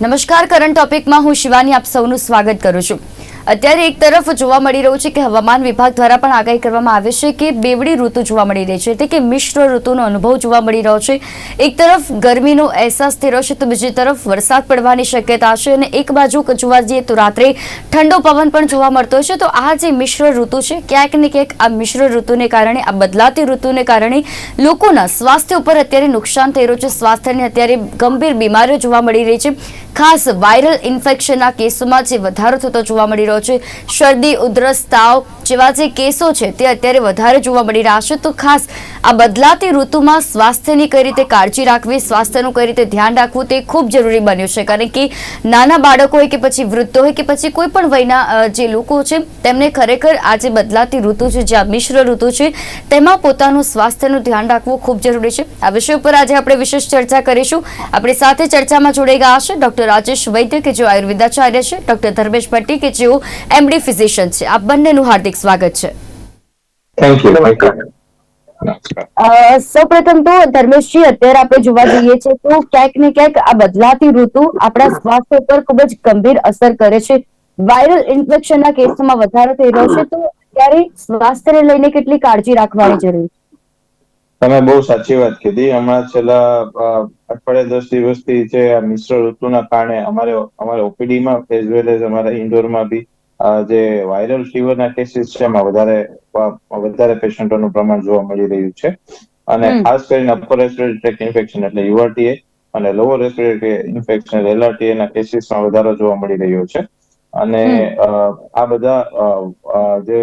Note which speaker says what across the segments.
Speaker 1: નમસ્કાર. કરંટ ટોપિકમાં હું શિવાની આપ સૌનું સ્વાગત કરું છું. અત્યારે એક તરફ જોવા મળી રહ્યું છે કે હવામાન વિભાગ દ્વારા પણ આગાહી કરવામાં આવે છે કે બેવડી ઋતુ જોવા મળી રહી છે એટલે કે મિશ્ર ઋતુનો અનુભવ જોવા મળી રહ્યો છે. એક તરફ ગરમીનો અહેસાસ થઈ રહ્યો છે તો બીજી તરફ વરસાદ પડવાની શક્યતા છે અને એક બાજુ જોવા જઈએ તો રાત્રે ઠંડો પવન પણ જોવા મળતો છે તો આ જે મિશ્ર ઋતુ છે ક્યાંક ને ક્યાંક આ મિશ્ર ઋતુને કારણે, આ બદલાતી ઋતુને કારણે લોકોના સ્વાસ્થ્ય ઉપર અત્યારે નુકસાન થઈ રહ્યું છે. સ્વાસ્થ્યને અત્યારે ગંભીર બીમારીઓ જોવા મળી રહી છે. ખાસ વાયરલ ઇન્ફેક્શનના કેસોમાં જે વધારો થતો જોવા મળી રહ્યો છે. શરદી, ઉધરસ, તાવ જેવા જે કેસો છે તે અત્યારે વધારે જોવા મળી રહ્યા છે. તો ખાસ આ બદલાતી ઋતુમાં સ્વાસ્થ્યની કઈ રીતે કાળજી રાખવી, સ્વાસ્થ્યનું કઈ રીતે ધ્યાન રાખવું તે ખૂબ જરૂરી બન્યું છે. કારણ કે નાના બાળકો હોય કે પછી વૃદ્ધો હોય કે પછી કોઈ પણ વયના જે લોકો છે તેમને ખરેખર આ જે બદલાતી ઋતુ છે, જે આ મિશ્ર ઋતુ છે, તેમાં પોતાનું સ્વાસ્થ્યનું ધ્યાન રાખવું ખૂબ જરૂરી છે. આ વિષય ઉપર આજે આપણે વિશેષ ચર્ચા કરીશું. આપણી સાથે ચર્ચામાં જોડાઈ ગયા છે ડોક્ટર રાજેશ વૈદ્ય, કે જેઓ આયુર્વેદાચાર્ય છે, ડોક્ટર ધર્મેશ ભટ્ટી, કે જેઓ એમડી ફિઝિશિયન છે. આપ બંનેનું હાર્દિક સ્વાગત છે.
Speaker 2: થેન્ક યુ
Speaker 1: સૌપ્રથમ તો ધર્મેશજી અત્યારે આપણે જોવા જઈએ છે તો ક્યાંક ને ક્યાંક આ બદલાતી ઋતુ આપણા સ્વાસ્થ્ય પર ખૂબ જ ગંભીર અસર કરે છે. વાયરલ ઇન્ફેક્શનના કેસોમાં વધારો થઈ રહ્યો છે તો ત્યારે સ્વાસ્થ્યને લઈને કેટલી કાળજી રાખવાની જરૂર છે?
Speaker 2: તમે બહુ સાચી વાત કીધી. હમણાં છેલ્લા અઠવાડિયા દસ દિવસથી છે આ મિશ્ર ઋતુના કારણે અમારે અમારે ઓપીડીમાં એઝ વેલ એઝ અમારા ઇન્ડોરમાં બી જે વાયરલ ફીવરના કેસીસ છે એમાં વધારે વધારે પેશન્ટોનું પ્રમાણ જોવા મળી રહ્યું છે. અને ખાસ કરીને અપર રેસ્પિરેટરી ટ્રેક ઇન્ફેક્શન એટલે યુઆરટીએ અને લોઅર રેસ્પિરેટરી ઇન્ફેક્શન એલઆરટીએ ના કેસીસમાં વધારો જોવા મળી રહ્યો છે. અને આ બધા જે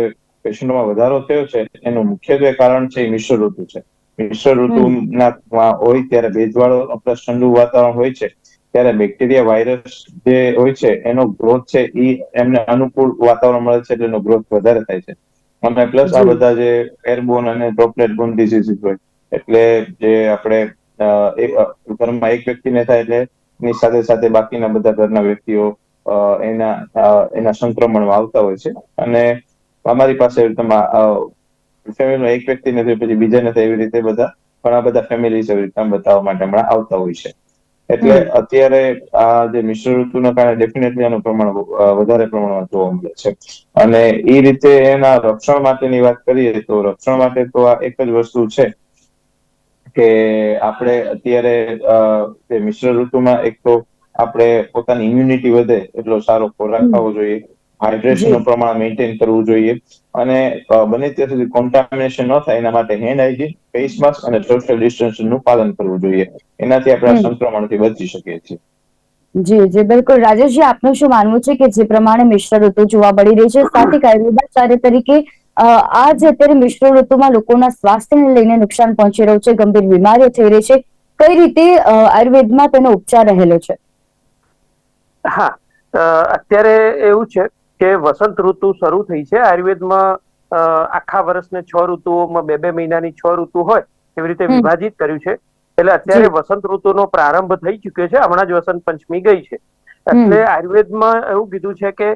Speaker 2: પેશન્ટોમાં વધારો થયો છે એનું મુખ્યત્વે કારણ છે એ મિશ્ર ઋતુ છે. મિશ્ર ઋતુના હોય ત્યારે ભેજવાળો પ્લસ ઠંડુ વાતાવરણ હોય છે ત્યારે બેક્ટેરિયા વાયરસ જે હોય છે એનો ગ્રોથ છે એ એમને અનુકૂળ વાતાવરણ મળે છે એટલે એનો ગ્રોથ વધારે થાય છે. અને પ્લસ આ બધા જે એરબોન અને ડ્રોપલેટ બોન ડિસીઝીસ હોય એટલે જે આપણે ઘરમાં એક વ્યક્તિને થાય એટલે એની સાથે સાથે બાકીના બધા ઘરના વ્યક્તિઓ એના એના સંક્રમણમાં આવતા હોય છે. અને અમારી પાસે ફેમિલીમાં એક વ્યક્તિ નથી પછી બીજાને થાય એવી રીતે બધા ઘણા બધા ફેમિલી એવી રીતે બતાવવા માટે હમણાં આવતા હોય છે. એટલે અત્યારે આ જે મિશ્ર ઋતુના કારણે ડેફિનેટલી આનું પ્રમાણ વધારે પ્રમાણમાં જોવા મળે છે. અને એ રીતે એના રક્ષણ માટેની વાત કરીએ તો રક્ષણ માટે તો આ એક જ વસ્તુ છે કે આપણે અત્યારે જે મિશ્ર ઋતુમાં એક તો આપણે પોતાની ઇમ્યુનિટી વધે એટલો સારો ખોરાક ખાવો જોઈએ. હાઇડ્રેશન
Speaker 1: જી.
Speaker 2: નું પ્રમાણ મેન્ટેન કરવું જોઈએ. અને બને ત્યાં સુધી કોન્ટામિનેશન ન થાય એના માટે હેન્ડ હાઇજીન ફેસ માસ્ક અને સોશિયલ ડિસ્ટન્સિંગનું પાલન કરવું જોઈએ. એનાથી આપણે. સંક્રમણથી બચી શકીએ છીએ.
Speaker 1: જી જી બિલકુલ. રાજેશજી આપનું શું માનવું છે કે જે પ્રમાણે મિશ્ર ઋતુ જોવા મળી રહી છે? સાથે એક આયુર્વેદાચાર્ય તરીકે આ જે અત્યારે મિશ્ર ઋતુમાં લોકોના સ્વાસ્થ્યને લઈને નુકસાન પહોંચી રહ્યું છે ગંભીર બીમારીઓ થઈ રહી છે કઈ રીતે આયુર્વેદમાં તેનો ઉપચાર રહેલો છે?
Speaker 3: હા અત્યારે એવું છે કે વસંત ઋતુ શરૂ થઈ છે. આયુર્વેદમાં આખા વર્ષને છ ઋતુઓમાં બે બે મહિનાની છ ઋતુ હોય એવી રીતે. વિભાજિત કર્યું છે. એટલે અત્યારે. વસંત ઋતુનો પ્રારંભ થઈ ચુક્યો છે. હમણાં જ વસંત પંચમી ગઈ છે. એટલે આયુર્વેદમાં એવું કીધું છે કે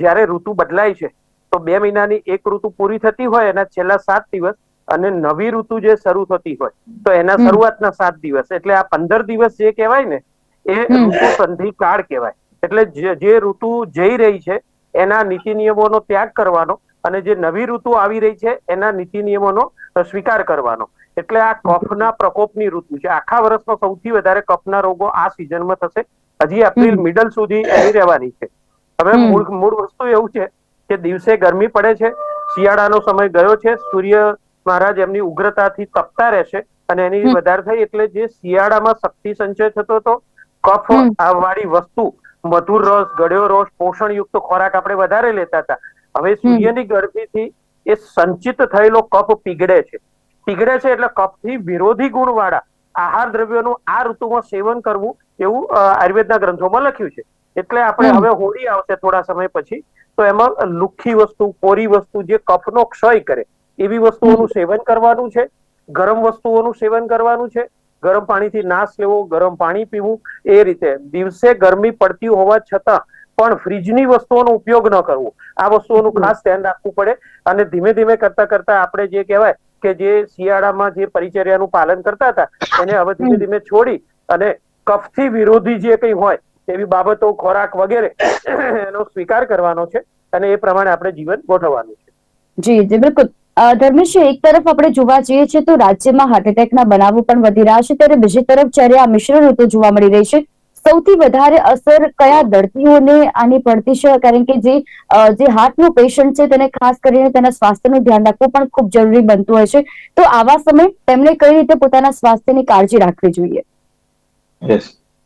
Speaker 3: જ્યારે ઋતુ બદલાય છે તો બે મહિનાની એક ઋતુ પૂરી થતી હોય એના છેલ્લા સાત દિવસ અને નવી ઋતુ જે શરૂ થતી હોય તો એના શરૂઆતના સાત દિવસ. એટલે આ પંદર દિવસ જે કહેવાય ને એ ઋતુ સંધિ કાળ કહેવાય. એટલે જે જે ઋતુ જઈ રહી છે એના નીતિ નિયમોનો ત્યાગ કરવાનો અને જે નવી ઋતુ આવી રહી છે એના નીતિ નિયમોનો સ્વીકાર કરવાનો. એટલે આ કફના પ્રકોપની ઋતુ છે. આખા વર્ષમાં સૌથી વધારે કફના રોગો આ સિઝનમાં થશે. હજી એપ્રિલ મિડલ સુધી એની રહેવાની છે. હવે મૂળ મૂળ વસ્તુ એવું છે કે દિવસે ગરમી પડે છે શિયાળાનો સમય ગયો છે સૂર્ય મહારાજ એમની ઉગ્રતાથી તપતા રહેશે અને એની વધારે થઈ એટલે જે શિયાળામાં શક્તિ સંચય થતો હતો કફ વાળી વસ્તુ મધુર રસ ગળ્યો રસ પોષણયુક્ત ખોરાક આપણે વધારે લેતા હતા. હવે સૂર્યની ગરમીથી એ સંચિત થયેલો કફ પીગળે છે. પીગળે છે એટલે કફથી વિરોધી ગુણ વાળા આહાર દ્રવ્યોનું આ ઋતુમાં સેવન કરવું એવું આયુર્વેદના ગ્રંથોમાં લખ્યું છે. એટલે આપણે હવે હોળી આવશે થોડા સમય પછી તો એમાં લુખ્ખી વસ્તુ કોરી વસ્તુ જે કફનો ક્ષય કરે એવી વસ્તુઓનું સેવન કરવાનું છે ગરમ વસ્તુઓનું સેવન કરવાનું છે ગરમ પાણીથી નાશ લેવો, ગરમ પાણી પીવું, એ રીતે. દિવસે ગરમી પડતી હોવા છતાં પણ ફ્રીજની વસ્તુઓનો ઉપયોગ ન કરવો. આ વસ્તુઓનું ખાસ ધ્યાન રાખવું પડે અને ધીમે ધીમે કરતા કરતા આપણે જે કહેવાય કે જે શિયાળામાં જે પરિચર્યાનું પાલન કરતા હતા, એને હવે ધીમે ધીમે છોડી અને કફથી વિરોધી જે કંઈ હોય એવી બાબતો, ખોરાક વગેરે, એનો સ્વીકાર કરવાનો છે અને એ પ્રમાણે આપણે જીવન ગોઠવવાનું છે.
Speaker 1: જી જી, બિલકુલ. ધર્મેશજી, એક તરફ આપણે જોવા જઈએ છીએ તો રાજ્યમાં હાર્ટ એટેકના બનાવો પણ વધી રહ્યા છે, ત્યારે બીજી તરફ જ્યારે આ મિશ્ર ઋતુ જોવા મળી રહી છે, સૌથી વધારે અસર કયા દર્દીઓને આની પડતી છે? કારણ કે જે જે હાર્ટનો પેશન્ટ છે તેને ખાસ કરીને તેના સ્વાસ્થ્યનું ધ્યાન રાખવું પણ ખૂબ જરૂરી બનતું હોય છે. તો આવા સમય તેમણે કઈ રીતે પોતાના સ્વાસ્થ્યની કાળજી રાખવી જોઈએ?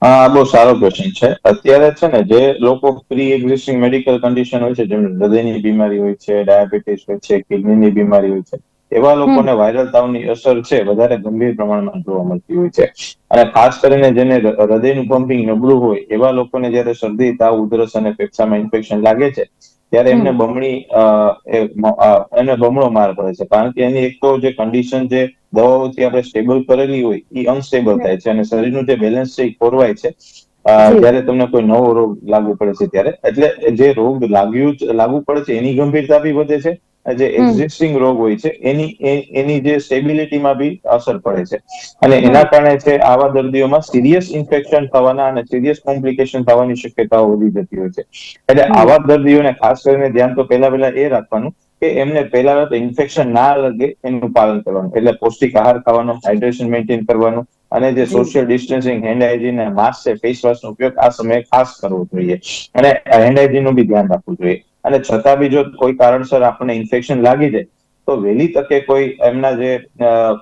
Speaker 2: આ બહુ સારો ક્વેશ્ચન છે. અત્યારે છે ને જે લોકો પ્રી એક્ઝિસ્ટિંગ મેડિકલ કન્ડિશન હોય છે જેમ હૃદયની બીમારી હોય છે ડાયાબિટીસ હોય છે કિડનીની બીમારી હોય છે એવા લોકોને વાયરલ તાવની અસર છે વધારે ગંભીર પ્રમાણમાં જોવા મળતી હોય છે. અને ખાસ કરીને જેને હૃદયનું પમ્પિંગ નબળું હોય એવા લોકોને જ્યારે શરદી તાવ ઉધરસ અને ફેફસામાં ઇન્ફેક્શન લાગે છે ત્યારે એમને બમણી એને બમણો માર પડે છે. કારણ કે એની એક તો જે કન્ડિશન જે દવાઓથી આપણે સ્ટેબલ કરેલી હોય એ અનસ્ટેબલ થાય છે અને શરીરનું જે બેલેન્સ છે એ ખોરવાય છે. જ્યારે તમને કોઈ નવો રોગ લાગુ પડે છે ત્યારે. એટલે જે રોગ લાગ્યું જ- લાગુ પડે છે એની ગંભીરતા બી વધે છે. જે એક્ઝિસ્ટિંગ રોગ હોય છે એની એની જે સ્ટેબિલિટીમાં બી અસર પડે છે. અને એના કારણે છે આવા દર્દીઓમાં સિરિયસ ઇન્ફેક્શન થવાના અને સિરિયસ કોમ્પ્લિકેશન થવાની શક્યતાઓ વધી જતી હોય છે. એટલે. આવા દર્દીઓને ખાસ કરીને ધ્યાન તો પહેલા પહેલા એ રાખવાનું કે એમને પહેલા તો ઇન્ફેક્શન ના લાગે એનું પાલન કરવાનું. એટલે પૌષ્ટિક આહાર ખાવાનો હાઇડ્રેશન મેન્ટેન કરવાનું અને જે સોશિયલ ડિસ્ટન્સિંગ હેન્ડ હાઇજીન અને માસ્ક છે ફેસ વોશનો ઉપયોગ આ સમયે ખાસ કરવો જોઈએ. અને હેન્ડ હાઇજીનનું બી ધ્યાન રાખવું જોઈએ. અને છતાં બી જો કોઈ કારણસર આપણને ઇન્ફેક્શન લાગી જાય, તો વહેલી તકે કોઈ એમના જે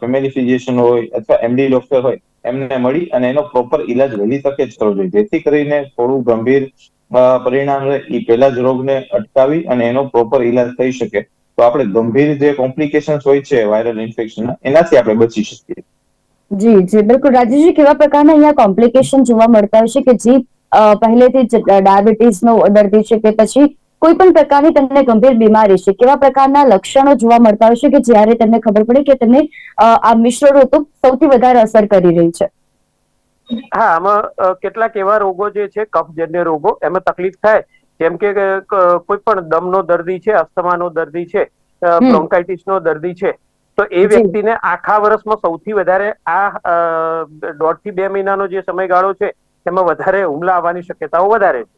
Speaker 2: ફેમિલી ફિઝિશિયન હોય અથવા એમડી ડોક્ટર હોય, એમને મળી અને એનો પ્રોપર ઇલાજ વહેલી તકે જ કરવો જોઈએ. જેથી કરીને થોડું ગંભીર પરિણામ રહે એ પહેલા જ રોગને અટકાવી અને એનો પ્રોપર ઇલાજ થઈ શકે. તો આપણે ગંભીર જે કોમ્પ્લિકેશન્સ હોય છે વાયરલ ઇન્ફેક્શનના એનાથી આપણે બચી શકીએ.
Speaker 1: જી જી, બિલકુલ. રાજેશજી, કેવા પ્રકારના અહીંયા કોમ્પ્લિકેશન જોવા મળતા હોય છે કે જે પહેલેથી જ ડાયાબિટીસનો દર્દી છે કે પછી કોઈ પણ પ્રકારની તેમને ગંભીર બીમારી છે કેવા પ્રકારના લક્ષણો જોવા મળતા હોય છે કે જ્યારે તેમને ખબર પડે કે તેમને આ મિશ્ર ઋતુ સૌથી વધારે અસર કરી રહી છે?
Speaker 3: હા આમાં કેટલાક એવા રોગો જે છે કફજન્ય રોગો એમાં તકલીફ થાય. જેમ કે કોઈ પણ દમનો દર્દી છે અસ્થમાનો દર્દી છે. બ્રોન્કાઇટિસ નો દર્દી છે તો એ વ્યક્તિને આખા વર્ષમાં સૌથી વધારે આ દોઢથી બે મહિનાનો જે સમયગાળો છે એમાં વધારે હુમલા આવવાની શક્યતાઓ વધારે છે.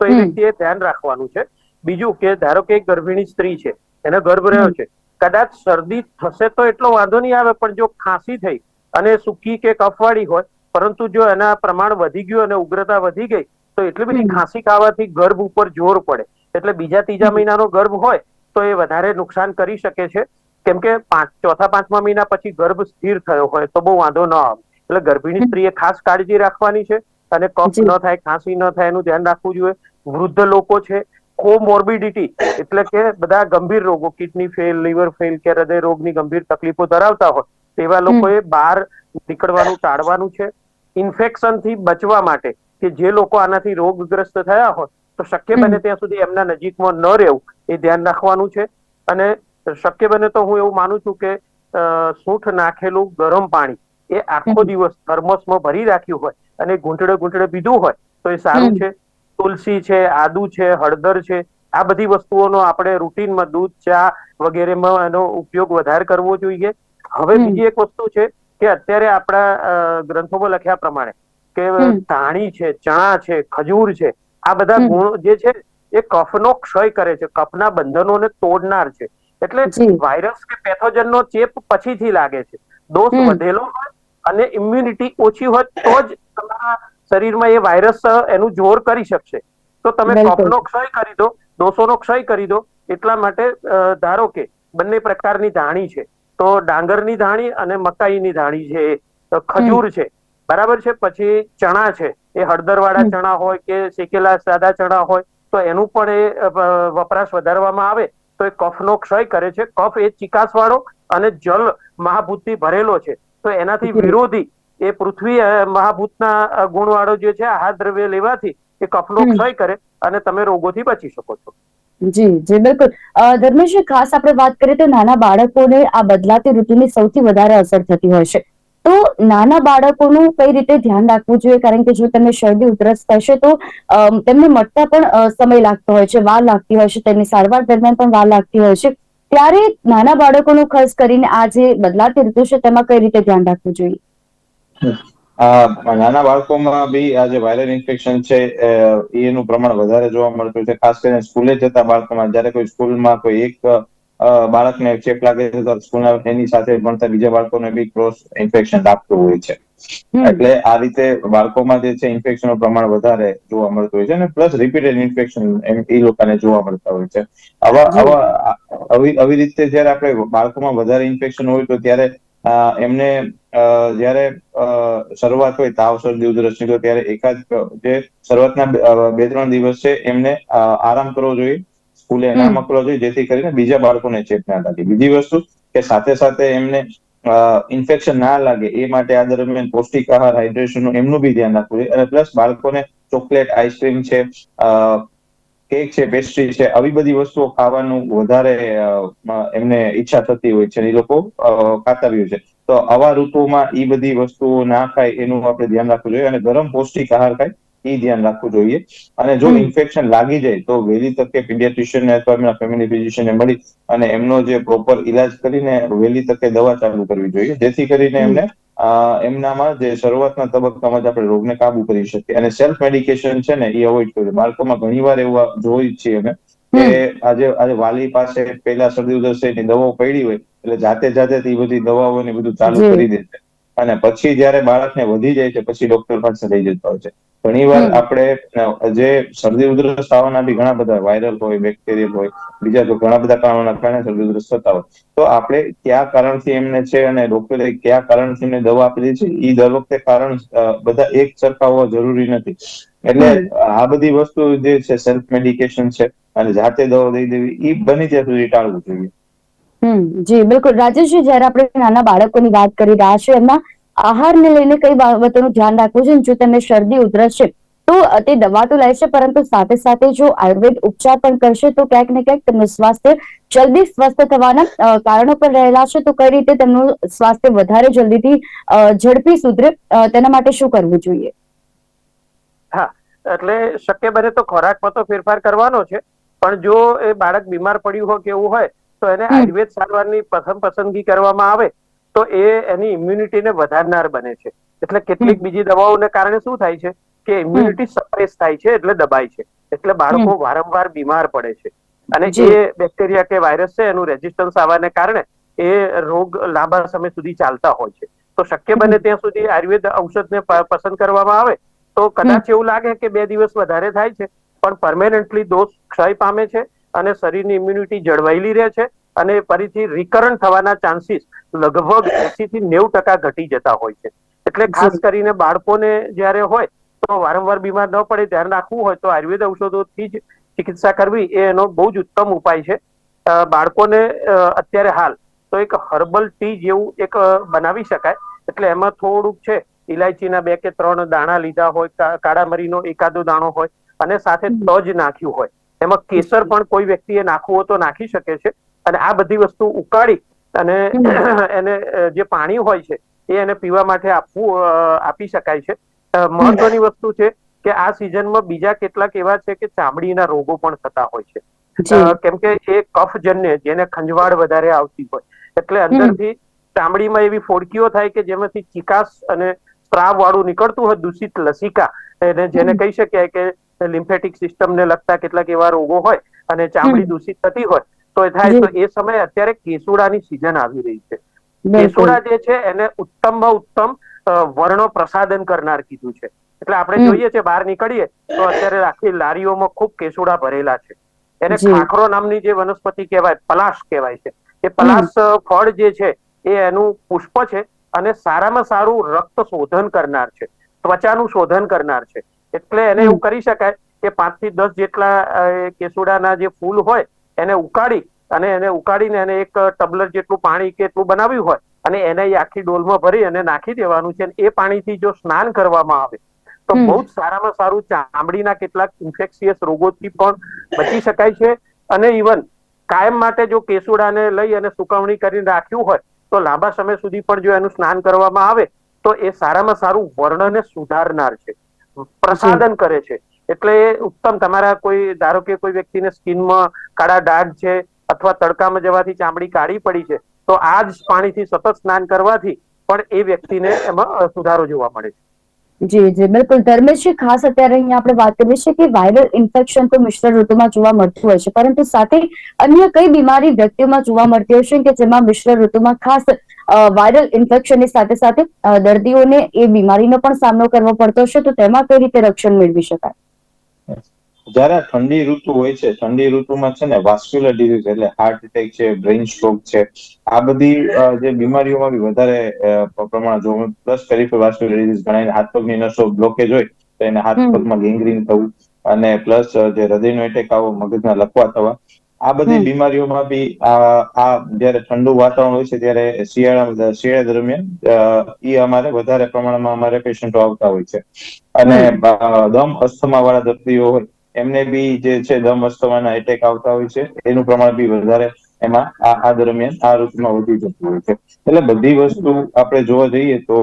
Speaker 3: તો એ વ્યક્તિએ ધ્યાન રાખવાનું છે. બીજું કે ધારો કે ગર્ભિણી સ્ત્રી છે એને ગર્ભ રહ્યો છે કદાચ શરદી થશે તો એટલો વાંધો નહીં આવે પણ જો ખાંસી થઈ અને સૂકી કે કફવાળી હોય પરંતુ જો એના પ્રમાણ વધી ગયું અને ઉગ્રતા વધી ગઈ તો એટલી બધી ખાંસી ખાવાથી ગર્ભ ઉપર જોર પડે. એટલે બીજા ત્રીજા મહિનાનો ગર્ભ હોય તો એ વધારે નુકસાન કરી શકે છે. કેમ કે પાંચ ચોથા પાંચમા મહિના પછી ગર્ભ સ્થિર થયો હોય તો બહુ વાંધો ન આવે. એટલે ગર્ભિણી સ્ત્રીએ ખાસ કાળજી રાખવાની છે અને કફ ન થાય ખાંસી ન થાય એનું ધ્યાન રાખવું જોઈએ. વૃદ્ધ લોકો છે કોમોર્બિડિટી એટલે કે બધા ગંભીર રોગો કિડની ફેલ લીવર ફેલ કે હૃદય રોગની ગંભીર તકલીફો ધરાવતા હોય તેવા લોકોએ બહાર નીકળવાનું ટાળવાનું છે. ઇન્ફેક્શનથી બચવા માટે કે જે લોકો આનાથી રોગગ્રસ્ત થયા હોય તો શક્ય બને ત્યાં સુધી એમના નજીકમાં ન રહેવું એ ધ્યાન રાખવાનું છે. અને શક્ય બને તો હું એવું માનું છું કે સૂંઠ નાખેલું ગરમ પાણી એ આખો દિવસ થર્મોસમાં ભરી રાખ્યું હોય અને ઘૂંટડે ઘૂંટડે પીધું હોય તો એ સારું છે. તુલસી છે આદુ છે હળદર છે આ બધી વસ્તુઓનો આપણે રૂટીનમાં દૂધ ચા વગેરેમાં એનો ઉપયોગ વધારે કરવો જોઈએ. હવે બીજી એક વસ્તુ છે કે અત્યારે આપણા ગ્રંથોમાં લખ્યા પ્રમાણે કે ધાણી છે ચણા છે ખજૂર છે આ બધા ગુણો જે છે એ કફનો ક્ષય કરે છે કફના બંધનોને તોડનાર છે. એટલે વાયરસ કે પેથોજનનો ચેપ પછીથી લાગે છે.
Speaker 1: દોષ
Speaker 3: વધેલો હોય અને ઇમ્યુનિટી ઓછી હોય તો જ શરીરમાં એ વાયરસ એનું જોર કરી શકશે. તો તમે. કફનો ક્ષય કરી દો દોષોનો ક્ષય કરી દો એટલા માટે ધારો કે બંને પ્રકારની ધાણી છે. તો ડાંગરની ધાણી અને મકાઈની ધાણી છે ખજૂર છે. બરાબર છે? પછી ચણા છે. એ હળદરવાળા
Speaker 1: વાળા
Speaker 3: ચણા હોય કે શેકેલા સાદા ચણા હોય તો એનું પણ એ વપરાશ વધારવામાં આવે તો એ કફનો ક્ષય કરે છે. કફ એ ચિકાસ વાળો અને જલ મહાભૂતથી ભરેલો છે. તો એનાથી વિરોધી એ પૃથ્વી મહાભૂતના ગુણવાળો જે છે આહાર દ્રવ્ય લેવાથી એ કફનો ક્ષય કરે અને તમે રોગોથી બચી શકો છો.
Speaker 1: જી જી બિલકુલ. ધર્મેશ ખાસ આપણે વાત કરીએ તો નાના બાળકોને આ બદલાતી ઋતુની સૌથી વધારે અસર થતી હોય છે. તો નાના બાળકોનું કઈ રીતે ધ્યાન રાખવું જોઈએ? કારણ કે જો તેમને શરદી ઉધરસ થશે તો તેમને મટતા પણ સમય લાગતો હોય છે વાર લાગતી હોય છે તેની સારવાર દરમિયાન પણ વાર લાગતી હોય છે. ત્યારે નાના બાળકોનું ખાસ કરીને આ જે બદલાતી ઋતુ છે તેમાં કઈ રીતે ધ્યાન રાખવું જોઈએ?
Speaker 2: નાના બાળકોમાં બી આ જે વાયરલ ઇન્ફેક્શન છે એનું પ્રમાણ વધારે જોવા મળતું છે. ખાસ કરીને સ્કૂલે જતા બાળકોમાં. જ્યારે કોઈ સ્કૂલમાં કોઈ એક બાળકને ચેપ લાગે છે તો સ્કૂલના એની સાથે ભણતા બીજા બાળકોને બી ક્રોસ ઇન્ફેક્શન લાગતું હોય છે. એટલે આ રીતે બાળકોમાં જે છે ઇન્ફેક્શનનું પ્રમાણ વધારે જોવા મળતું હોય છે અને પ્લસ રિપીટેડ ઇન્ફેક્શન એમ એ લોકોને જોવા મળતા હોય છે. આવા આવા આવી આવી રીતે જ્યારે આપણે બાળકોમાં વધારે ઇન્ફેક્શન હોય તો ત્યારે એમને જ્યારે શરૂઆત હોય તાવ શરદી ઉધરસની તો ત્યારે એકાદ જે શરૂઆતના બે- ત્રણ દિવસ છે એમને આરામ કરવો જોઈએ. સ્કૂલે
Speaker 1: એના
Speaker 2: કરવો જોઈએ જેથી કરીને બીજા બાળકોને ચેપ ના લાગે. બીજી વસ્તુ કે સાથે સાથે એમને ઇન્ફેક્શન ના લાગે એ માટે આ દરમિયાન પૌષ્ટિક આહાર હાઇડ્રેશન એમનું બી ધ્યાન રાખવું જોઈએ. અને પ્લસ બાળકોને ચોકલેટ આઈસ્ક્રીમ છે કેક છે પેસ્ટ્રી છે આવી બધી વસ્તુઓ ખાવાનું વધારે એમને ઈચ્છા થતી હોય છે એ લોકો ખાતા બી હોય છે. તો આવા ઋતુમાં એ બધી વસ્તુઓ ના ખાય એનું આપણે ધ્યાન રાખવું જોઈએ અને ગરમ પૌષ્ટિક આહાર ખાય એ ધ્યાન રાખવું જોઈએ. અને જો ઇન્ફેક્શન લાગી જાય તો વહેલી તકે પીડિયાટ્રિશિયન અથવા એમના ફેમિલી ફિઝિશિયનને મળી અને એમનો જે પ્રોપર ઇલાજ કરીને વહેલી તકે દવા ચાલુ કરવી જોઈએ. જેથી કરીને એમને એમનામાં જે શરૂઆતના તબક્કામાં જ આપણે રોગને કાબુ કરી શકીએ. અને સેલ્ફ મેડિકેશન છે ને એ અવોઇડ કરવું બાળકોમાં ઘણીવાર એવું જોઈ જ છીએ અમે કે આજે આજે વાલી પાસે પેલા શરદી ઉધરસે ની દવાઓ પડી હોય એટલે જાતે જાતે એ બધી દવાઓ ને બધું ચાલુ કરી દે છે. અને પછી જયારે બાળકને વધી જાય છે પછી ડોક્ટર પાસે લઈ જતા હોય છે. ઘણીવાર
Speaker 1: વાર
Speaker 2: આપણે જે શરદી ઉધરસ થવાના બી ઘણા બધા વાયરલ હોય બેક્ટેરિયલ હોય બીજા તો ઘણા બધા કારણોના કારણે શરદી ઉધરસ થતા હોય. તો આપણે કયા કારણથી એમને છે અને ડોક્ટરે કયા કારણથી એમને દવા આપેલી છે એ દર વખતે કારણ બધા એક સરખા હોવા જરૂરી નથી. એટલે આ બધી વસ્તુ જે છે સેલ્ફ મેડિકેશન છે અને જાતે દવા દઈ દેવી એ બની ત્યાં સુધી ટાળવું જોઈએ.
Speaker 1: હમ જી બિલકુલ. રાજેશજી જયારે આપણે નાના બાળકોની વાત કરી રહ્યા છીએ એમના આહારને લઈને કઈ બાબતોનું ધ્યાન રાખવું છે જો તેમને શરદી ઉધરસ છે તો તે દવા તો લેશે પરંતુ સાથે સાથે જો આયુર્વેદ ઉપચાર પણ કરશે તો ક્યાંક ને ક્યાંક તેમનું સ્વાસ્થ્ય જલ્દી સ્વસ્થ થવાના કારણો પણ રહેલા છે. તો કઈ રીતે તેમનું સ્વાસ્થ્ય વધારે જલ્દીથી ઝડપી સુધરે? તેના માટે શું કરવું જોઈએ?
Speaker 3: હા એટલે શક્ય બને તો ખોરાકમાં તો ફેરફાર કરવાનો છે. પણ જો એ બાળક બીમાર પડ્યું હોય કે એવું હોય તો એને આયુર્વેદ સારવારની પ્રથમ પસંદગી કરવામાં આવે. તો એ એની ઇમ્યુનિટીને વધારનાર બને છે. એટલે કેટલીક બીજી દવાઓને કારણે શું થાય છે કે ઇમ્યુનિટી સપ્રેસ થાય છે એટલે દબાય છે. એટલે બાળકો વારંવાર બીમાર પડે છે. અને
Speaker 1: જે.
Speaker 3: એ બેક્ટેરિયા કે વાયરસ છે એનું રેઝિસ્ટન્સ આવવાને કારણે એ રોગ લાંબા સમય સુધી ચાલતા હોય છે. તો શક્ય બને ત્યાં સુધી આયુર્વેદ ઔષધને પસંદ કરવામાં આવે તો કદાચ એવું લાગે કે બે દિવસ વધારે થાય છે પણ પરમેનન્ટલી દોષ ક્ષય પામે છે અને શરીરની ઇમ્યુનિટી જળવાયેલી રહે છે અને ફરીથી રિકરન થવાના ચાન્સીસ લગભગ એસી થી નેવું ટકા ઘટી જતા હોય છે. એટલે ખાસ કરીને બાળકોને જ્યારે હોય તો વારંવાર બીમાર ન પડે ધ્યાન રાખવું હોય તો આયુર્વેદ ઔષધોથી જ ચિકિત્સા કરવી એ એનો બહુ જ ઉત્તમ ઉપાય છે. બાળકોને અત્યારે હાલ તો એક હર્બલ ટી જેવું એક બનાવી શકાય. એટલે એમાં થોડુંક છે ઇલાયચીના બે કે ત્રણ દાણા લીધા હોય કાળા મરીનો એકાદો દાણો હોય અને સાથે તજ નાખ્યું હોય. એમાં કેસર પણ કોઈ વ્યક્તિએ નાખવું હોય તો નાખી શકે છે. અને આ બધી વસ્તુ ઉકાળી અને એને જે પાણી હોય છે એ એને પીવા માટે આપવું આપી શકાય છે. મહત્વની વસ્તુ છે કે આ સિઝનમાં બીજા કેટલાક એવા છે કે ચામડીના રોગો પણ થતા હોય છે. કેમ કે એ કફજન્ય જેને ખંજવાળ વધારે આવતી હોય. એટલે અંદરથી ચામડીમાં એવી ફોડકીઓ થાય કે જેમાંથી ચિકાસ અને સ્ત્રાવ વાળું નીકળતું હોય દૂષિત લસિકા એને જેને કહી શકાય કે લિમ્ફેટિક સિસ્ટમને લગતા કેટલાક એવા રોગો હોય અને ચામડી દૂષિત થતી હોય તો એ થાય તો એ સમયે અત્યારે કેસુડાની સિઝન આવી રહી છે. કેસુડા જે છે એને ઉત્તમમાં ઉત્તમ વર્ણો પ્રસાદન કરનાર કીધું છે. એટલે આપણે જોઈએ છે બહાર નીકળીએ તો અત્યારે આખી લારીઓમાં ખૂબ કેસુડા ભરેલા છે. એને ખાખરો નામની જે વનસ્પતિ કહેવાય પલાશ કહેવાય છે. એ પલાશ ફળ જે છે એ એનું પુષ્પ છે અને સારામાં સારું રક્ત શોધન કરનાર છે. ત્વચાનું શોધન કરનાર છે. એટલે એને એવું કરી શકાય કે પાંચથી દસ જેટલા કેસુડાના જે ફૂલ હોય એને ઉકાળી અને એને ઉકાળીને એને એક ટબલર જેટલું પાણી કે એટલું બનાવ્યું હોય અને એને આખી ડોલમાં ભરી અને નાખી દેવાનું છે એ પાણીથી જો સ્નાન કરવામાં આવે તો બહુ જ સારામાં સારું ચામડીના કેટલાક ઇન્ફેક્શિયસ રોગોથી પણ બચી શકાય છે. અને ઇવન કાયમ માટે જો કેસુડાને લઈ અને સુકવણી કરીને રાખ્યું હોય તો લાંબા સમય સુધી પણ જો એનું સ્નાન કરવામાં આવે તો એ સારામાં સારું વર્ણને સુધારનાર છે. પ્રસાદન કરે છે. એટલે ઉત્તમ. તમારા કોઈ, ધારો કે કોઈ વ્યક્તિને સ્કિનમાં કાળા ડાઘ છે અથવા તડકામાં જવાથી ચામડી કાળી પડી છે, તો આ જ પાણીથી સતત સ્નાન કરવાથી પણ એ વ્યક્તિને એમાં સુધારો જોવા મળે છે.
Speaker 1: જી જી, બિલકુલ. ધર્મેશજી ખાસ અત્યારે અહીંયા આપણે વાત કરીએ છીએ કે વાયરલ ઇન્ફેક્શન તો મિશ્ર ઋતુમાં જોવા મળતું હોય છે, પરંતુ સાથે અન્ય કઈ બીમારી વ્યક્તિઓમાં જોવા મળતી હશે કે જેમાં મિશ્ર ઋતુમાં ખાસ વાયરલ ઇન્ફેક્શનની સાથે સાથે દર્દીઓને એ બીમારીનો પણ સામનો કરવો પડતો હશે, તો તેમાં કઈ રીતે રક્ષણ મેળવી શકાય?
Speaker 2: જયારે ઠંડી ઋતુ હોય છે ઠંડી ઋતુમાં છે ને વાસ્ક્યુલર ડિઝીઝ એટલે હાર્ટ એટેક છે બ્રેઇન સ્ટ્રોક છે આ બધી જે બીમારીઓમાં બી વધારે પ્રમાણ જો પ્લસ પેરિફેરલ વાસ્ક્યુલર ડિઝીઝ ગણાય હાથ પગની નસો બ્લોકેજ હોય તો એને હાથ. પગમાં ગેંગ્રીન થવું અને પ્લસ જે હૃદયનો એટેક આવો મગજના લકવા થવા આ બધી બીમારીઓમાં બી આ આ જયારે ઠંડુ વાતાવરણ હોય છે ત્યારે શિયાળા શિયાળા દરમિયાન એ અમારે વધારે પ્રમાણમાં અમારે પેશન્ટો આવતા હોય છે. અને દમ અસ્થમા વાળા દર્દીઓ હોય એમને બી જે છે દમ અસ્થમાના એટેક આવતા હોય છે એનું પ્રમાણ બી વધારે એમાં આ આ દરમિયાન આ ઋતુમાં વધી જતું હોય છે. એટલે બધી વસ્તુ આપણે જોવા જઈએ તો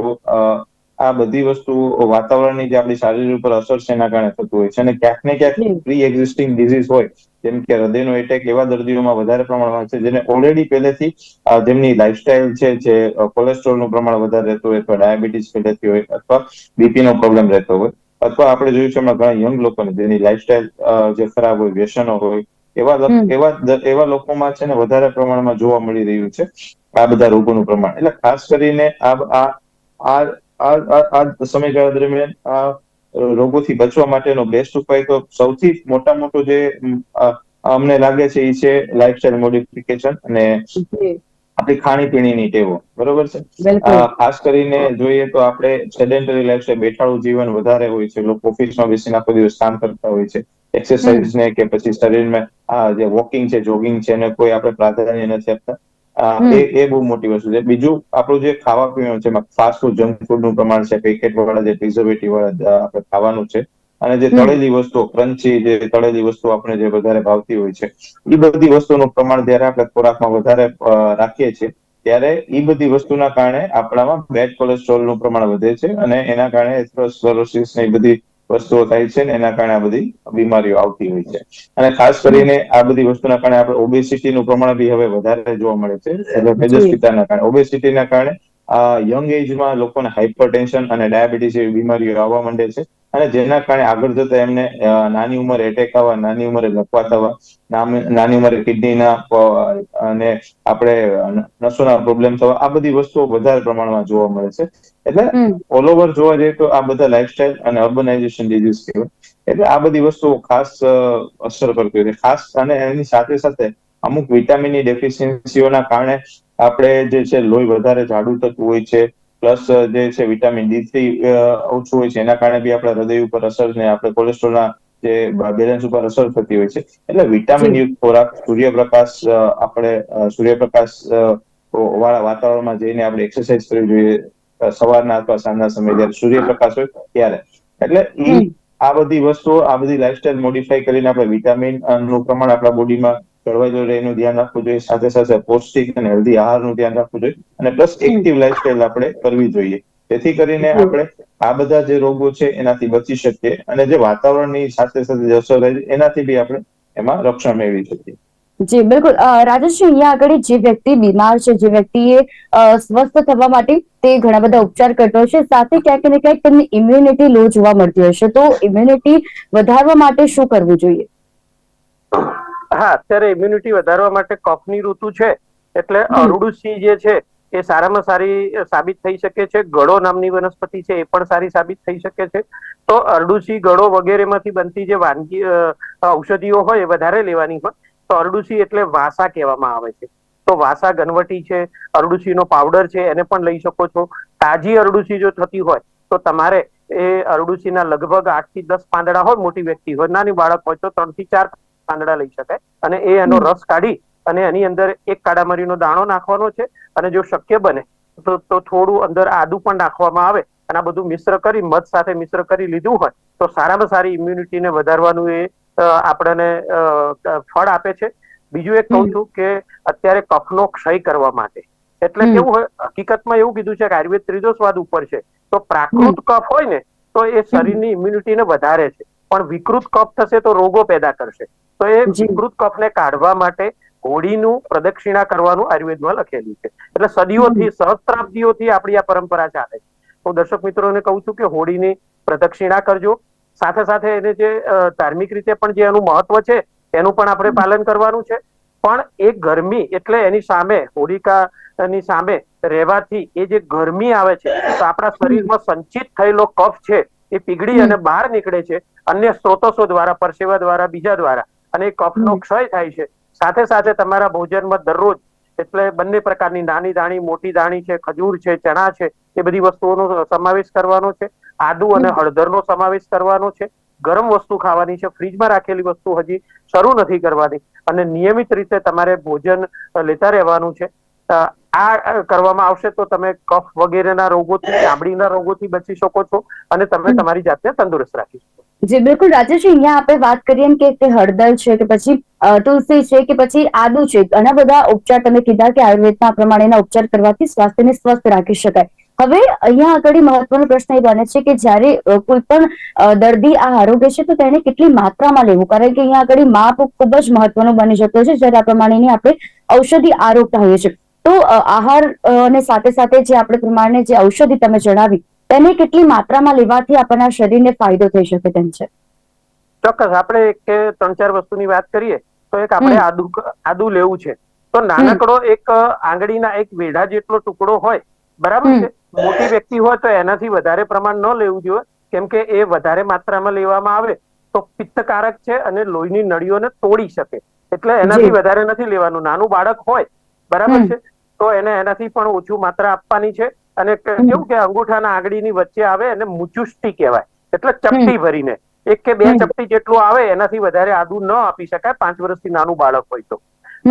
Speaker 2: આ બધી વસ્તુ વાતાવરણની જે આપણી શારીર ઉપર અસર છે એના કારણે થતું હોય છે. અને ક્યાંક ને ક્યાંક પ્રી એક્ઝિસ્ટિંગ ડિઝીઝ હોય જેમ કે હૃદયનો એટેક એવા દર્દીઓમાં વધારે પ્રમાણમાં છે જેને ઓલરેડી પહેલેથી જેમની લાઇફસ્ટાઇલ છે જે કોલેસ્ટ્રોલનું પ્રમાણ વધારે રહેતું હોય અથવા ડાયાબિટીસ પહેલેથી હોય અથવા બીપીનો પ્રોબ્લેમ રહેતો હોય. અથવા આપણે જોયું છે હમણાં ઘણા યંગ લોકોને જેની લાઈફસ્ટાઈલ જે ખરાબ હોય વ્યસનો હોય એવા એવા એવા લોકોમાં છે ને વધારે પ્રમાણમાં જોવા મળી રહ્યું છે આ બધા રોગોનું પ્રમાણ. એટલે ખાસ કરીને આ આ સમયગાળા દરમિયાન આ રોગોથી બચવા માટેનો બેસ્ટ ઉપાય તો સૌથી મોટા મોટો જે અમને લાગે છે એ છે લાઈફસ્ટાઈલ મોડિફિકેશન અને આપણી ખાણીપીણીની ટેવો. બરોબર છે? ખાસ કરીને જોઈએ તો આપણે સેડેન્ટરી લાઈફ બેઠાડું જીવન વધારે હોય છે લોકો ઓફિસમાં બેસીને આખો દિવસ કામ કરતા હોય છે. એક્સરસાઇઝ ને કે પછી શરીરમાં આ જે વોકિંગ છે જોગિંગ છે એને કોઈ આપણે પ્રાધાન્ય નથી આપતા. એ એ બહુ મોટી વસ્તુ છે. બીજું આપણું જે ખાવા પીવાનું છે ફાસ્ટ ફૂડ જંક ફૂડનું પ્રમાણ છે પેકેટ વાળા જે પ્રિઝર્વેટિવ વાળા આપણે ખાવાનું છે અને જે તળેલી વસ્તુઓ ક્રન્ચી જે તળેલી વસ્તુ આપણે જે વધારે ભાવતી હોય છે એ બધી વસ્તુનું પ્રમાણ જયારે આપણે ખોરાકમાં વધારે રાખીએ છીએ ત્યારે એ બધી વસ્તુના કારણે આપણામાં બેડ કોલેસ્ટ્રોલનું પ્રમાણ વધે છે અને એના કારણે એથરોસ્ક્લેરોસિસ ને એ બધી વસ્તુઓ થાય છે ને એના કારણે આ બધી બીમારીઓ આવતી હોય છે. અને ખાસ કરીને આ બધી વસ્તુના કારણે આપણે ઓબેસિટીનું પ્રમાણ બી હવે વધારે જોવા મળે છે એટલે મેજસ્પિતાના કારણે. ઓબેસિટીના કારણે આ યંગ એજમાં લોકોને હાઇપર ટેન્શન અને ડાયાબિટીસ જેવી બીમારીઓ આવવા માંડે છે. અને જેના કારણે આગળ જતા એમને નાની ઉંમરે એટેક આવવા નાની ઉંમરે લકવા થવા નાની ઉંમરે કિડનીના અને આપણે નસોના પ્રોબ્લેમ થવા આ બધી વસ્તુઓ વધારે પ્રમાણમાં જોવા મળે છે. એટલે ઓલ ઓવર જોવા જઈએ તો આ બધા લાઇફસ્ટાઇલ અને અર્બનાઇઝેશન ડિઝીઝ કહેવાય. એટલે આ બધી વસ્તુઓ ખાસ અસર કરતી હોય છે ખાસ અને એની સાથે સાથે અમુક વિટામિનની ડેફિશિયન્સીઓના કારણે આપણે જે છે લોહી વધારે જાડું થતું હોય છે પ્લસ જે છે વિટામિન ડી થ્રી ઓછું હોય છે એના કારણે બી આપણા હૃદય ઉપર અસર ને આપણે કોલેસ્ટ્રોલના જે બેલેન્સ ઉપર અસર થતી હોય છે. એટલે વિટામિન યુક્ત ખોરાક સૂર્યપ્રકાશ આપણે સૂર્યપ્રકાશ વાળા વાતાવરણમાં જઈને આપણે એક્સરસાઇઝ કરવી જોઈએ સવારના અથવા સાંજના સમયે જ્યારે સૂર્યપ્રકાશ હોય ત્યારે. એટલે
Speaker 1: એ
Speaker 2: આ બધી વસ્તુઓ આ બધી લાઈફસ્ટાઈલ મોડિફાઈ કરીને આપણે વિટામિનનું પ્રમાણ આપણા બોડીમાં જળવાઈ રહે એનું ધ્યાન રાખવું જોઈએ. સાથે સાથે પૌષ્ટિક અને હેલ્ધી આહારનું ધ્યાન રાખવું જોઈએ. અને પ્લસ એક્ટિવ લાઈફસ્ટાઈલ આપણે કરવી જોઈએ. જેથી કરીને આપણે આ બધા જે રોગો છે એનાથી બચી શકીએ અને જે વાતાવરણની સાથે સાથે જે અસર થાય છે એનાથી બી આપણે એમાં રક્ષણ મેળવી શકીએ.
Speaker 1: જી બિલકુલ. રાજેશજી અહીંયા આગળ જે વ્યક્તિ બીમાર છે જે વ્યક્તિએ સ્વસ્થ થવા માટે તે ઘણા બધા ઉપચાર કરતો હશે સાથે ક્યાંક ને ક્યાંક તેમની ઇમ્યુનિટી લો જોવા મળતી હશે તો ઇમ્યુનિટી વધારવા માટે શું કરવું જોઈએ?
Speaker 3: હા અત્યારે ઇમ્યુનિટી વધારવા માટે કફની ઋતુ છે એટલે
Speaker 1: હમ.
Speaker 3: અરડુસી જે છે એ સારામાં સારી સાબિત થઈ શકે છે. ગળો નામની વનસ્પતિ છે એ પણ સારી સાબિત થઈ શકે છે. તો અરડુસી ગળો વગેરેમાંથી બનતી જે વાનગી ઔષધિઓ હોય એ વધારે લેવાની હોય. તો અરડુસી એટલે વાસા કહેવામાં આવે છે. તો વાસા ગનવટી છે અરડુસીનો પાવડર છે એને પણ લઈ શકો છો. તાજી અરડુસી જો થતી હોય તો તમારે એ અરડુસીના લગભગ આઠથી દસ પાંદડા હોય મોટી વ્યક્તિ હોય નાની બાળક હોય તો ત્રણથી ચાર પાંદડા લઈ શકાય અને એ એનો રસ કાઢી અને એની અંદર એક કાળામરીનો દાણો નાખવાનો છે અને જો શક્ય બને તો તો થોડું અંદર આદુ પણ નાખવામાં આવે અને આ બધું મિશ્ર કરી મધ સાથે મિશ્ર કરી લીધું હોય તો સારામાં સારી ઇમ્યુનિટીને વધારવાનું એ આપણને ફળ આપે છે. બીજું એક કહું છું કે અત્યારે કફનો ક્ષય કરવા માટે. એટલે કેવું હોય હકીકતમાં એવું કીધું છે કે આયુર્વેદ ત્રીજો સ્વાદ ઉપર છે. તો. પ્રાકૃત કફ હોય ને તો એ. શરીરની ઇમ્યુનિટીને વધારે છે. પણ વિકૃત કફ થશે તો રોગો પેદા કરશે. તો એ વિકૃત કફને કાઢવા માટે હોળીનું પ્રદક્ષિણા કરવાનું આયુર્વેદમાં લખેલું છે. એટલે સદીઓથી સહસ્ત્રાબ્દીઓથી આપણી આ પરંપરા ચાલે છે. હું દર્શક મિત્રોને કહું છું કે હોળીની પ્રદક્ષિણા કરજો. સાથે સાથે એને જે ધાર્મિક રીતે પણ જે એનું મહત્વ છે એનું પણ આપણે પાલન કરવાનું છે. પણ એ ગરમી એટલે એની સામે હોળિકાની સામે રહેવાથી એ જે ગરમી આવે છે તો આપણા શરીરમાં સંચિત થયેલો કફ છે એ પીગળી અને બહાર નીકળે છે. અન્ય સ્ત્રોતસો દ્વારા પરસેવા દ્વારા બીજા દ્વારા. અને એ કફનો ક્ષય થાય છે. સાથે સાથે તમારા ભોજનમાં દરરોજ એટલે બંને પ્રકારની નાની દાણી મોટી દાણી છે ખજૂર છે ચણા છે એ બધી વસ્તુઓનો સમાવેશ કરવાનો છે. આદુ અને હળદરનો સમાવેશ કરવાનો છે. ગરમ વસ્તુ ખાવાની છે. ફ્રીજમાં રાખેલી વસ્તુ હજી શરૂ નથી કરવાની. અને નિયમિત રીતે તમારે ભોજન લેતા રહેવાનું છે. આ કરવામાં આવશે તો તમે કફ વગેરેના રોગોથી ચામડીના રોગોથી બચી શકો છો અને તમે તમારી જાતને તંદુરસ્ત રાખી શકો
Speaker 1: જી બિલકુલ રાજેશ અહીંયા આપણે વાત કરીએ કે તે હળદર છે કે પછી તુલસી છે કે પછી આદુ છે. ઘણા બધા ઉપચાર તમે કીધા કે આયુર્વેદના પ્રમાણેના ઉપચાર કરવાથી સ્વાસ્થ્યને સ્વસ્થ રાખી શકાય. હવે અહીંયા આગળ મહત્વનો પ્રશ્ન એ બને છે કે જ્યારે કોઈ પણ દર્દી આ આરોગ્ય છે તો તેને કેટલી માત્રામાં લેવું? કારણ કે અહીંયા આગળ માપ ખૂબ જ મહત્વનો બની જતો છે. જ્યારે આ પ્રમાણેની આપણે ઔષધિ આરોગતા હોઈએ છીએ. તો આહાર અને સાથે સાથે જે આપણે પ્રમાણે જે ઔષધિ તમે જણાવી તેને કેટલી માત્રામાં લેવાથી આપણના શરીરને ફાયદો થઈ શકે તેમ છે?
Speaker 3: ચોક્કસ. આપણે એક કે ત્રણ ચાર વસ્તુની વાત કરીએ તો એક આપણે આદુ આદુ લેવું છે. તો નાનકડો એક આંગળીના એક વેઢા જેટલો ટુકડો હોય બરાબર છે? મોટી વ્યક્તિ હોય તો એનાથી વધારે પ્રમાણ ન લેવું જોઈએ કેમ કે એ વધારે માત્રામાં લેવામાં આવે તો પિત્તકારક છે અને લોહીની નળીઓને તોડી શકે. એટલે એનાથી વધારે નથી લેવાનું. નાનું બાળક હોય બરાબર છે? તો એને એનાથી પણ ઓછું માત્રા આપવાની છે અને કેવું કે અંગૂઠાના આંગળીની વચ્ચે આવે એને મુચુષ્ટી કહેવાય એટલે ચપટી ભરીને. એક કે બે ચપટી જેટલું આવે એનાથી વધારે આદુ ન આપી શકાય પાંચ વર્ષથી નાનું બાળક હોય તો.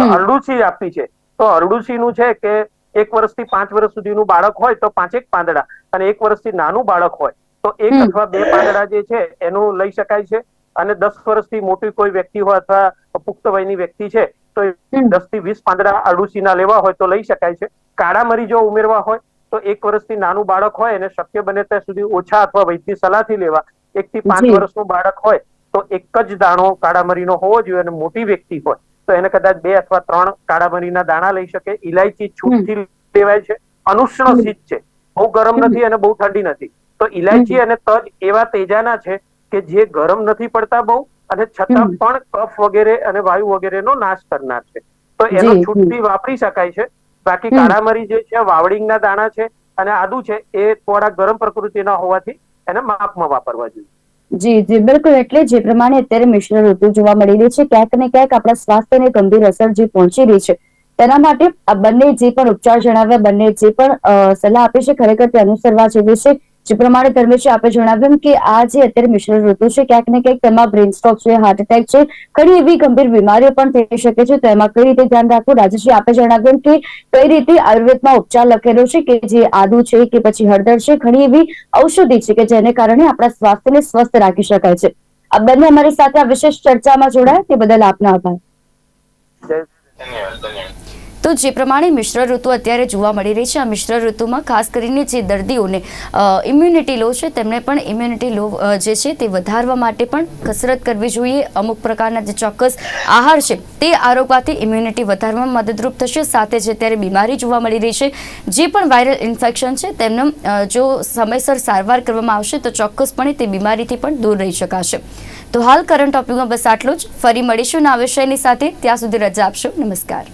Speaker 3: અરડુસી આપી છે. તો અરડુસીનું છે કે એક વર્ષથી પાંચ વર્ષ સુધીનું બાળક હોય તો પાંચેક પાંદડા અને એક વર્ષથી નાનું બાળક હોય તો એક અથવા બે પાંદડા જે છે એનું લઈ શકાય છે. અને દસ વર્ષથી મોટી કોઈ વ્યક્તિ હોય અથવા પુખ્ત વયની વ્યક્તિ છે તો દસથી વીસ પાંદડા અરડુસીના લેવા હોય તો લઈ શકાય છે. કાળા મરી જો ઉમેરવા હોય તો એક વર્ષથી નાનું બાળક હોય એને શક્ય બને ત્યાં સુધી ઓછા અથવા વૈદ્યની સલાહથી લેવા. એક થી પાંચ વર્ષનું બાળક હોય તો એક જ દાણો કાળા મરીનો હોવો જોઈએ અને મોટી વ્યક્તિ હોય તો એને કદાચ બે અથવા ત્રણ કાળા મરીના દાણા લઈ શકે. ઇલાયચી છૂટથી લેવાય છે. અનુષ્ણ. શીત છે. બહુ ગરમ નથી અને બહુ ઠંડી નથી. તો ઇલાયચી અને તજ એવા તેજાના છે કે જે ગરમ નથી પડતા બહુ અને છતાં પણ કફ વગેરે અને વાયુ વગેરેનો નાશ કરનાર છે. તો એનો છૂટથી વાપરી શકાય છે. બાકી કાળામરી જે છે વાવડિંગના દાણા છે અને આદુ છે એ થોડા ગરમ પ્રકૃતિના હોવાથી એને માપમાં વાપરવા જોઈએ.
Speaker 1: જી જી. બિલકુલ. એટલે જે પ્રમાણે અત્યારે મિશ્ર ઋતુ જોવા મળી રહી છે ક્યાંક ને ક્યાંક આપણા સ્વાસ્થ્યને ગંભીર અસર જે પહોંચી રહી છે તેના માટે આ બંને જે પણ ઉપચાર જણાવ્યા બંને જે પણ સલાહ આપી છે ખરેખર તે અનુસરવા જેવી છે. જે પ્રમાણે ધર્મેશજી આપે જણાવ્યું કે આ જે અત્યારે મિશ્ર ઋતુ છે, ક્યાંક ને ક્યાંક તેમાં બ્રેન સ્ટ્રોક છે હાર્ટ એટેક છે, ઘણી એવી ગંભીર બીમારીઓ પણ થઈ શકે છે. તો એમાં કઈ રીતે ધ્યાન રાખવું? રાજેશજી આપે જણાવ્યું કે કઈ રીતે આયુર્વેદમાં ઉપચાર લખેલો છે કે જે આદુ છે કે પછી હળદર છે, ઘણી એવી ઔષધિ છે કે જેને કારણે આપણા સ્વાસ્થ્યને સ્વસ્થ રાખી શકાય છે. આ બંને અમારી સાથે આ વિશેષ ચર્ચામાં જોડાયા. તે બદલ આપનો આભાર.
Speaker 2: ધન્યવાદ. ધન્યવાદ.
Speaker 1: તો જે પ્રમાણે મિશ્ર ઋતુ અત્યારે જોવા મળી રહી છે, આ મિશ્ર ઋતુમાં ખાસ કરીને જે દર્દીઓને ઇમ્યુનિટી લો છે, તેમને પણ ઇમ્યુનિટી લો જે છે તે વધારવા માટે પણ કસરત કરવી જોઈએ. અમુક પ્રકારના જે ચોક્કસ આહાર છે તે આરોગવાથી ઇમ્યુનિટી વધારવામાં મદદરૂપ થશે. સાથે જે અત્યારે બીમારી જોવા મળી રહી છે. જે પણ વાયરલ ઇન્ફેક્શન છે તેમનો જો સમયસર સારવાર કરવામાં આવશે તો ચોક્કસપણે તે બીમારીથી પણ દૂર રહી શકાશે. તો હાલ કરંટ ટોપિકમાં બસ આટલું જ. ફરી મળીશું ના વિષયની સાથે. ત્યાં સુધી રજા આપશો. નમસ્કાર.